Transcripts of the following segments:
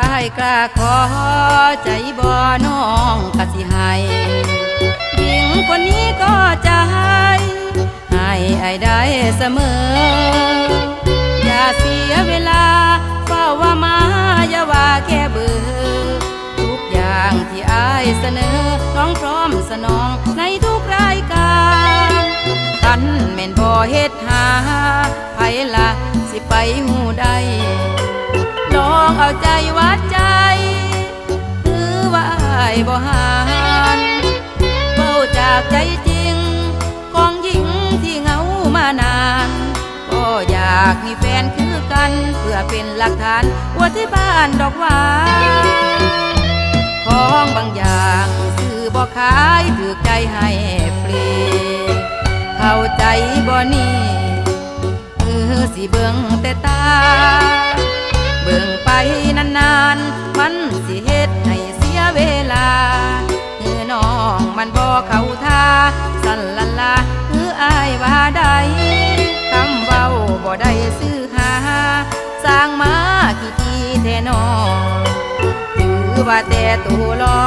ายกล้าขอใจบ่น้องกะสิให้หญิงคนนี้ก็จะให้ให้ไอ้ได้เสมอ อย่าเสียเวลาเฝ้าว่ามาอย่าว่าแค่เบื่อทุกอย่างที่ไอายเสนอน้องพร้อมสนองในทุกรายการทันแม่นบ่เฮ็ดหาไผละสิไปหูได้ องเอาใจวัดใจหรือว่าอายบ่หานเบาจากใจจริง ของหญิงที่เหงามานาน ก็อยากมีแฟนคือกัน เพื่อเป็นหลักฐานว่าที่บ้านดอกหวานของบางอย่างซื้อบ่ขายถือใจให้ฟรีเข้าใจบ่นี่เออสิเบิ่งแต่ตา เบิ่งไปนานๆ มันสิเฮ็ดให้เสียเวลาเออน้องมันบ่เข้าท่าสั่นละลาเอออายว่าได้คำเว้าบ่ได้ซื้อหา สร้างมาขี้ทีแท้น้องถือว่าแต่ตัวรอ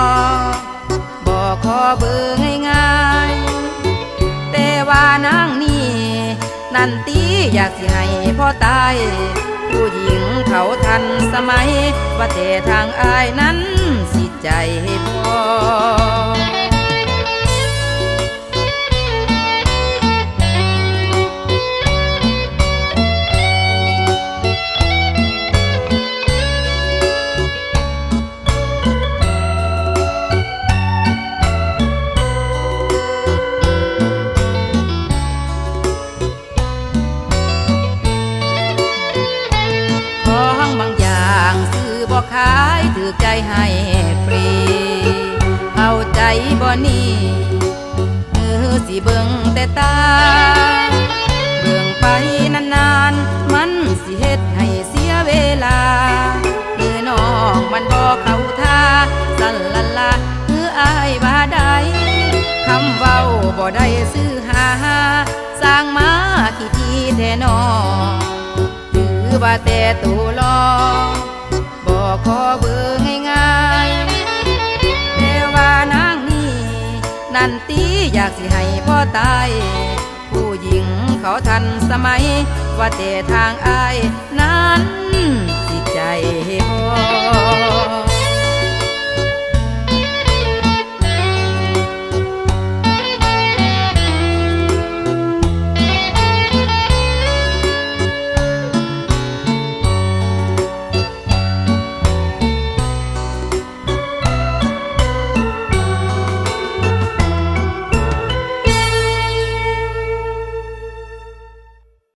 บ่ขอเบิ่งง่ายๆแต่ว่านางนี่นันตีอยากสิให้พ่อตาย ผู้หญิงเขาทันสมัย ว่าแต่ทางอายนั้นสิใจพอ ขายถือใจให้ฟรีเอาใจบ่นี่เออสิเบิ่งแต่ตา เบิ่งไปนานๆ มันสิเฮ็ดให้เสียเวลาเออน้องมันบ่เข้าท่าสั่นละละเอออายบ่ได้คำเว้าบ่ได้ซื้อหาสร้างมาขี้ทีแท้น้องถือว่าแต่ตัวรอบอก ขอเบอร์ง่ายๆแต่ว่านางนี่นันตีอยากสิให้พ่อตาย ผู้หญิงเขาทันสมัย ว่าแต่ทางอายนั้นสิใจ